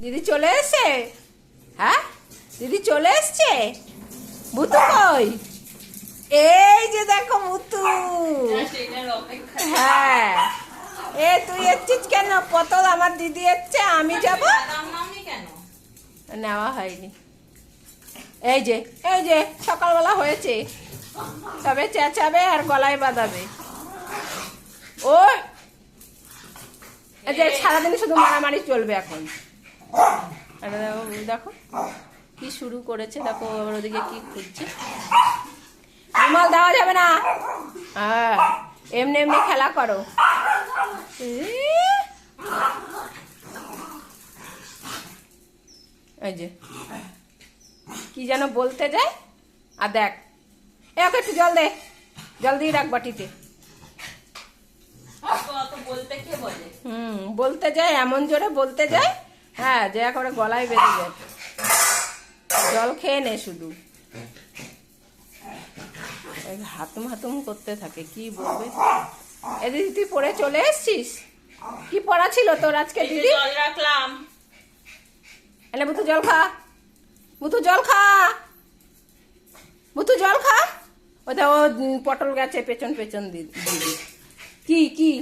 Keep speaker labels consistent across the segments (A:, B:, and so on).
A: দিদি চলে এসছে? হ্যাঁ? দিদি চলে এসছে? মুতু কই? এই যে দেখো মুতু। হ্যাঁ। এ, তুই এসছিস কেন? পতল আমার দিদি এসছে, আমি যাব? নেওয়া হয়নি। এই যে এই যে, সকালবেলা হয়েছে। তবে চেঁচাবে আর গলায় বাঁধাবে। ও এই যে, সারাদিন শুধু মারামারি চলবে এখন। দেখো কি শুরু করেছে। দেখো আবার ওদিকে কি খুঁজছে। রুমাল দেওয়া যাবে না। হ্যাঁ এমনি এমনি খেলা করো। এই যে কি যেন বলতে যায়। আর দেখ এ ওকে একটু জল দে। জল দিয়ে রাখ বাটিতে। হুম বলতে যায় এমন জোরে বলতে যায় হ্যাঁ যে করে গলায় বেঁধে যায় জল খেয়ে নে শুধু। হাতুম হাতুম করতে থাকে কি বলবে? এ দিদি তুই পড়ে চলে এসছিস? কি পড়া ছিল তোর আজকে দিদি?
B: জল রাখলাম।
A: এলে বুতু জল খা। বুতু জল খা। বুতু জল খা। ওটা ও পটল গাছে পেছন পেছন দিদি কি কি?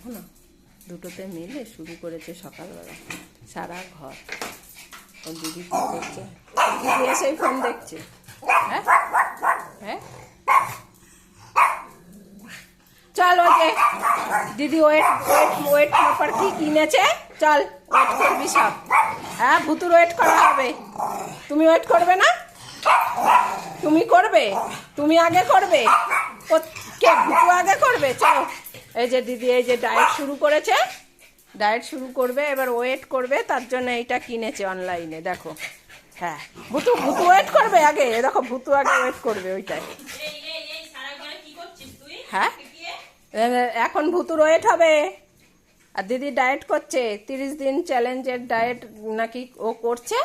A: দেখো না দুটোতে মিলে শুরু করেছে সকালবেলা, সারা ঘর। ও দিদি কি করছে দিদি এসেই ফোন দেখছে। হ্যাঁ? হ্যাঁ? চল ওই যে দিদি ওয়েট ওয়েট ওয়েট পেপার কি কিনেছে? চল ওয়েট করবি সব। হ্যাঁ ভুতুর ওয়েট করা হবে। তুমি ওয়েট করবে না? তুমি করবে? তুমি আগে করবে? কে, ভুতু আগে করবে? চলো। এই যে দিদি এই যে ডায়েট শুরু করেছে। ডায়েট শুরু করবে এবার ওয়েট করবে তার জন্য এইটা কিনেছে অনলাইনে দেখো। হ্যাঁ ভুতু ভুতু ওয়েট করবে আগে দেখো ভুতু আগে ওয়েট করবে ওইটাই। হ্যাঁ? এখন ভুতুর ওয়েট হবে। আর দিদি ডায়েট করছে তিরিশ দিন চ্যালেঞ্জের ডায়েট নাকি ও করছে।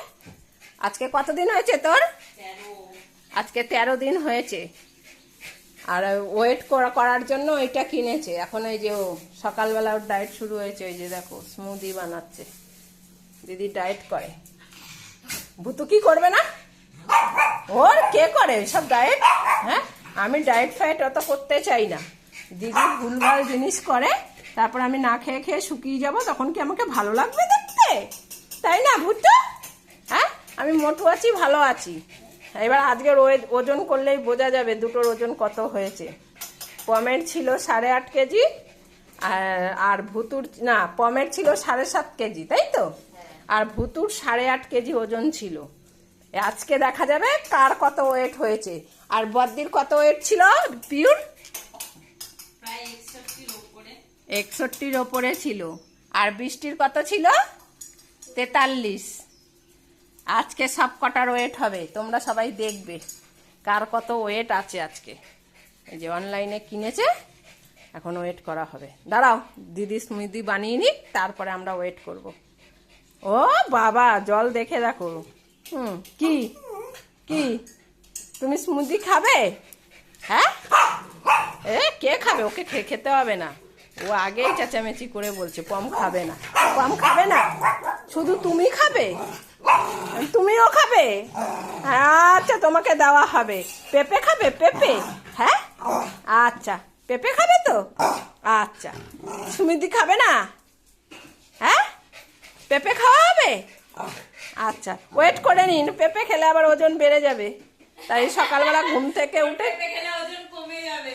A: আজকে কতদিন হয়েছে তোর। আজকে তেরো দিন হয়েছে। আর ওয়েট করার জন্য ওইটা কিনেছে। এখন ওই যে ও সকালবেলা ওর ডায়েট শুরু হয়েছে, ওই যে দেখো স্মুদি বানাচ্ছে। দিদি ডায়েট করে। ভুতু কি করবে না? ওর কে করে সব ডায়েট হ্যাঁ? আমি ডায়েট ফায়েট অত করতে চাই না। দিদি ভুলভাল জিনিস করে, তারপর আমি না খেয়ে খেয়ে শুকিয়ে যাব, তখন কি আমাকে ভালো লাগবে দেখতে? তাই না ভুট্টো হ্যাঁ? আমি মোটু আছি ভালো আছি। এবার আজকের ওয়ে- ওজন করলেই বোঝা যাবে দুটোর ওজন কত হয়েছে। পমের ছিল সাড়ে আট কেজি আর আর ভুতুর, না পমেট ছিল সাড়ে সাত কেজি, তাই তো? আর ভুতুর সাড়ে আট কেজি ওজন ছিল। আজকে দেখা যাবে কার কত ওয়েট হয়েছে। আর বদ্দির কত ওয়েট ছিল? পিউর?
B: একষট্টির
A: ওপরে ছিল। আর বৃষ্টির কত ছিল? তেতাল্লিশ। আজকে সব কটার ওয়েট হবে, তোমরা সবাই দেখবে কার কত ওয়েট আছে আজকে। এই যে অনলাইনে কিনেছে, এখন ওয়েট করা হবে। দাঁড়াও, দিদি স্মৃতি বানিয়ে নিক, তারপরে আমরা ওয়েট করব। ও বাবা, জল দেখে দেখো। হুম, কি? কি? তুমি স্মুদি খাবে? হ্যাঁ? এ, কে খাবে? ওকে খেতে হবে না। ও আগেই চেঁচামেচি করে বলছে, পম খাবে না। পম খাবে না? শুধু তুমি খাবে? তুমিও খাবে? আচ্ছা তোমাকে দেওয়া হবে। পেঁপে খাবে? পেঁপে? হ্যাঁ? আচ্ছা পেঁপে খাবে তো? আচ্ছা। সুমিদি খাবে না? হ্যাঁ? পেঁপে খাওয়া হবে? আচ্ছা ওয়েট করে নিন। পেঁপে খেলে আবার ওজন বেড়ে যাবে। তাই সকালবেলা ঘুম থেকে উঠে
B: পেঁপে খেলে ওজন কমে যাবে।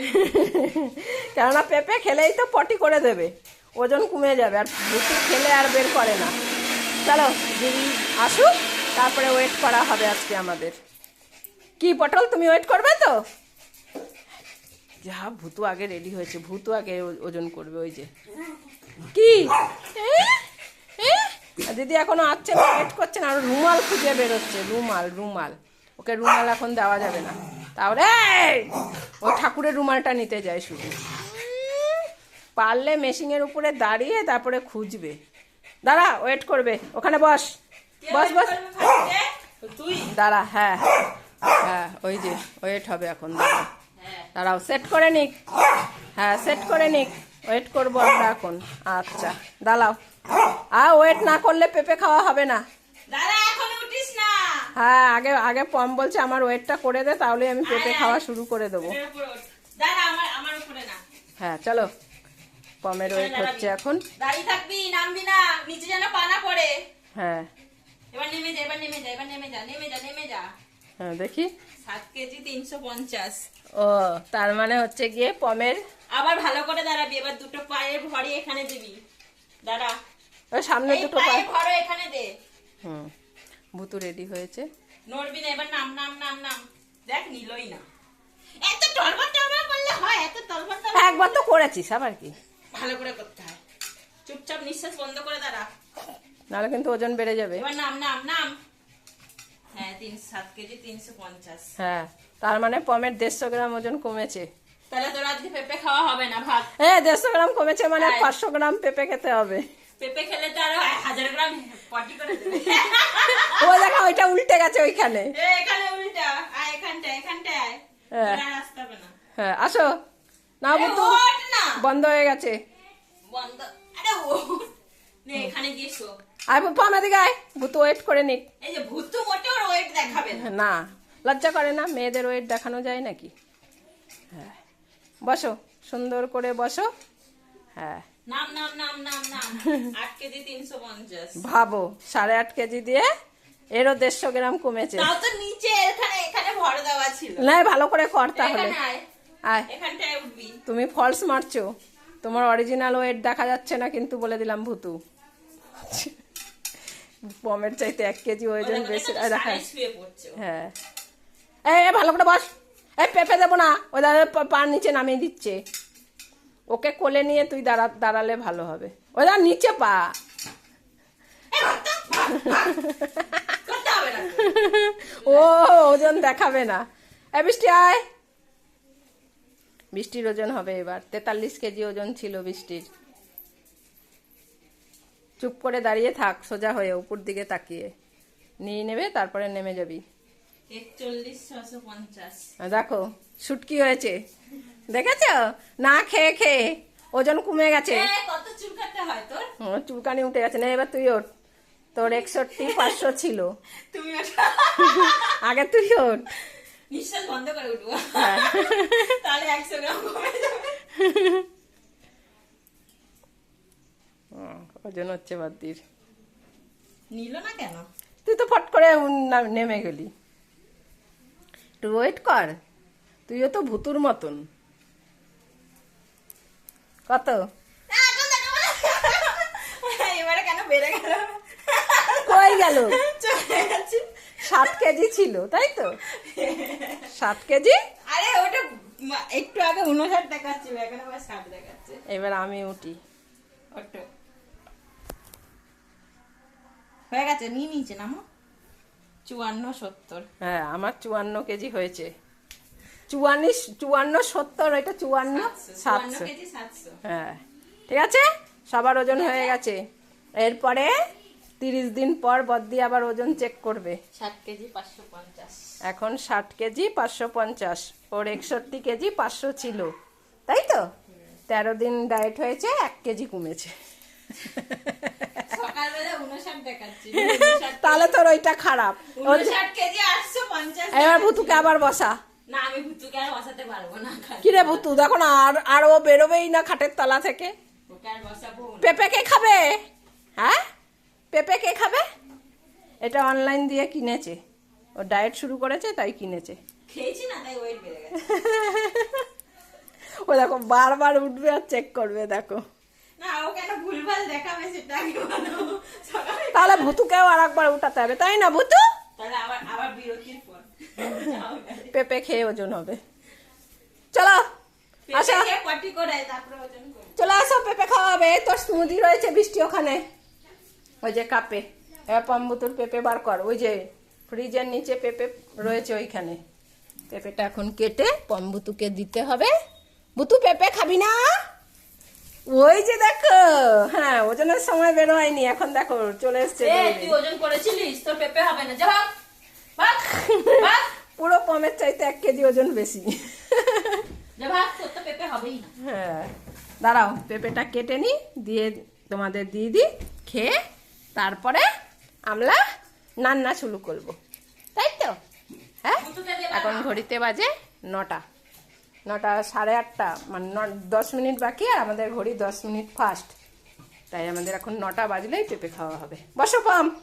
A: কেননা পেঁপে খেলেই তো পটি করে দেবে। ওজন কমে যাবে আর রুটি খেলে আর বের করে না। চলো দিদি আসুক, তারপরে ওয়েট করা হবে আজকে আমাদের। কি পটল? তুমি ওয়েট করবে তো? যা, ভূতু আগে রেডি হয়েছে। ভূতু আগে ওজন করবে ওই যে। কি? দিদি এখনও আসছে না ওয়েট করছে না, আর রুমাল খুঁজে বেরোচ্ছে। রুমাল রুমাল। ওকে রুমাল এখন দেওয়া যাবে না। তাহলে! ও ঠাকুরের রুমালটা নিতে যায় শুধু। পারলে মেশিনের উপরে দাঁড়িয়ে তারপরে খুঁজবে। দাঁড়া ওয়েট করবে। ওখানে বস। বস বস।
B: তুই?
A: দাঁড়া হ্যাঁ। হ্যাঁ ওই যে ওয়েট হবে এখন দাঁড়া।
B: হ্যাঁ।
A: দাঁড়াও সেট করে নিক। হ্যাঁ সেট করে নিক। ওয়েট করব আমরা এখন। আচ্ছা দাঁড়াও। আর ওয়েট না করলে পেঁপে খাওয়া হবে না। হ্যাঁ আগে আগে পম বলছে আমার ওয়েটটা করে দে তাহলে আমি পেঁপে খাওয়া শুরু করে দেবো। হ্যাঁ চলো। পমের ওয়েট হচ্ছে এখন।
B: দাঁড়িয়ে থাকবি নামবি না নিচে যেন পানা পড়ে।
A: হ্যাঁ।
B: এবার নেমে যা এবার নেমে যা এবার নেমে যা নেমে যা নেমে যা।
A: হ্যাঁ দেখি।
B: সাত কেজি তিনশো পঞ্চাশ।
A: ও তার মানে হচ্ছে গিয়ে পমের
B: আবার ভালো করে দাঁড়াবি এবার দুটো পায়ে ভরি এখানে দিবি। দাঁড়া।
A: ওই সামনে দুটো
B: পায়ে ভরো এখানে দে।
A: হুম ভুতু রেডি হয়েছে।
B: নড়বি না এবার নাম নাম নাম নাম। দেখ নিলই না। এত টলবর টলবর করলে হয় এত টলবর টলবর
A: হ্যাঁ, একবার তো করেছিস আবার কি?
B: ভালো করে করতে হয়। চুপচাপ নিঃশ্বাস বন্ধ করে দাঁড়া।
A: নাহলে কিন্তু ওজন বেড়ে যাবে।
B: এবার নাম নাম নাম। হ্যাঁ তিন সাত কেজি তিনশো পঞ্চাশ।
A: হ্যাঁ তার মানে পমের দেড়শো গ্রাম ওজন কমেছে।
B: তাহলে তোর আজকে পেঁপে খাওয়া হবে না ভাত?
A: হ্যাঁ দেড়শো গ্রাম কমেছে মানে
B: হ্যাঁ।
A: পাঁচশো গ্রাম পেঁপে খেতে হবে।
B: পেঁপে খেলে তো আরও হাজার গ্রাম পটি করে দেবে।
A: ও দেখা ওইটা উল্টে গেছে ওইখানে।
B: এখানে উল্টা আয় এখানটা এখানটা আয়।
A: হ্যাঁ।
B: আসতে হবে না।
A: হ্যাঁ আসো। না
B: না
A: বন্ধ হয়ে গেছে।
B: বন্ধ। আরে ও নে এখানে গিয়ে শো।
A: আয় বুতু ওয়েট করে নিক।
B: এই যে ভূতু মোটে ওর ওয়েট দেখাবে না।
A: না লজ্জা করে না মেয়েদের ওয়েট দেখানো যায় নাকি? হ্যাঁ। বসো সুন্দর করে বসো। হ্যাঁ।
B: নাম নাম নাম নাম নাম। আট কেজি তিনশো পঞ্চাশ।
A: ভাবো সাড়ে আট কেজি দিয়ে এরও দেড়শো গ্রাম কমেছে।
B: তাও তো নিচে এখানে এখানে ভর দেওয়া ছিল।
A: না ভালো করে কর তাহলে।
B: আয়।
A: তুমি ফলস মারছো। তোমার অরিজিনাল ওয়েট দেখা যাচ্ছে না কিন্তু বলে দিলাম ভুতু। পমের চাইতে এক কেজি ওজন বেশি দেখা
B: ও।
A: হ্যাঁ। এই এই, ভালো করে বস। এই পেঁপে দেবো না। ওই দাদা পা নিচে নামিয়ে দিচ্ছে। ওকে কোলে নিয়ে তুই দাঁড়া দাঁড়ালে ভালো হবে। ওই দাদা নিচে পা। ও ওজন দেখাবে না। এ বৃষ্টি আয়। বৃষ্টির ওজন হবে এবার। তেতাল্লিশ কেজি ওজন ছিল বৃষ্টির। চুপ করে দাঁড়িয়ে থাক সোজা হয়ে উপর দিকে তাকিয়ে। নিয়ে নেবে তারপরে নেমে যাবি। দেখো শুটকি হয়েছে। দেখেছ? না খেয়ে খেয়ে। ওজন কমে গেছে। চুলকানি উঠে গেছে। না এবার তুই ওঠ। তোর একষট্টি পাঁচশো ছিল।
B: তুমি
A: আগে তুই ওঠ।
B: নিঃশ্বাস বন্ধ করে উঠবো।
A: হ্যাঁ।
B: তাহলে একশো গ্রাম কমে যাবে।
A: ওজন হচ্ছে বাদ্দির।
B: নিল না কেন?
A: তুই তো ফট করে নেমে গেলি। একটু ওয়েট কর। তুইও তো ভুতুর মতন। কত?
B: এবারে কেন বেড়ে গেল?
A: কই গেল? সাত কেজি ছিল তাই তো? সাত কেজি?
B: আরে ওটা একটু আগে উনষাট দেখাচ্ছিল এখন আবার ষাট দেখাচ্ছে।
A: এবার আমি উঠি।
B: ওটো হয়ে গেছে নিয়ে নিয়েছে নামো চুয়ান্ন সত্তর।
A: হ্যাঁ আমার চুয়ান্ন কেজি হয়েছে। চুয়ান্ন চুয়ান্ন সত্তর এটা চুয়ান্ন সাতশো। হ্যাঁ। ঠিক আছে? সবার ওজন হয়ে গেছে। এরপরে তিরিশ দিন পর বদ্দি আবার ওজন চেক করবে।
B: ষাট কেজি পাঁচশো পঞ্চাশ।
A: এখন ষাট কেজি পাঁচশো পঞ্চাশ ওর একষট্টি কেজি পাঁচশো ছিল। তাই তো? তেরো দিন ডায়েট হয়েছে এক কেজি কমেছে। তাহলে তোর ওইটা খারাপ। এবার ভুতুকে আবার বসা।
B: না আমি ভুতুকে আর বসাতে পারব না
A: কিরে ভুতু দেখো না আর আর ও বেরোবেই না খাটের তলা থেকে?
B: ওকে আর বসাবো না।
A: পেঁপে কে খাবে? হ্যাঁ? পেঁপে কে খাবে? এটা অনলাইন দিয়ে কিনেছে। ও ডায়েট শুরু করেছে তাই কিনেছে।
B: খেয়েছি না তাই ওয়েট বেড়ে গেছে।
A: ও দেখো বারবার উঠবে আর চেক করবে দেখো।
B: না ও কেন ভুলভাল দেখাবে সেটা আগে বলো। সকালে
A: তাহলে ভুতুকেও আর একবার উঠাতে হবে তাই না ভুতু। পেঁপে খেয়ে ওজন হবে। চলো আসো। চলে আসো পেঁপে খাওয়া হবে তোর স্মুদি রয়েছে বৃষ্টি ওখানে। ওই যে কাপে। পাম্বুতুর পেঁপে বার কর। ওই যে ফ্রিজের নিচে পেঁপে রয়েছে ওইখানে। পেঁপেটা এখন কেটে পম্বুতুকে দিতে হবে। বুতু পেঁপে খাবি না? ওই যে দেখো। হ্যাঁ ওজনের সময় বের হয়নি। এখন দেখো চলে এসছে
B: ওজন করেছিলিস? তোর পেঁপে হবে না। যা ভাগ ভাগ ভাগ।
A: পুরো পমের চাইতে এক কেজি ওজন বেশি। হ্যাঁ। দাঁড়াও পেঁপেটা কেটে নি। দিয়ে তোমাদের দিয়ে দিই। খেয়ে তারপরে আমরা রান্না শুরু করব। তাই তো? হ্যাঁ? এখন ঘড়িতে বাজে নটা। নটা সাড়ে আটটা মানে দশ মিনিট বাকি আর আমাদের ঘড়ি দশ মিনিট ফাস্ট। তাই আমাদের এখন নটা বাজলেই পেঁপে খাওয়া হবে। বসো, পাম।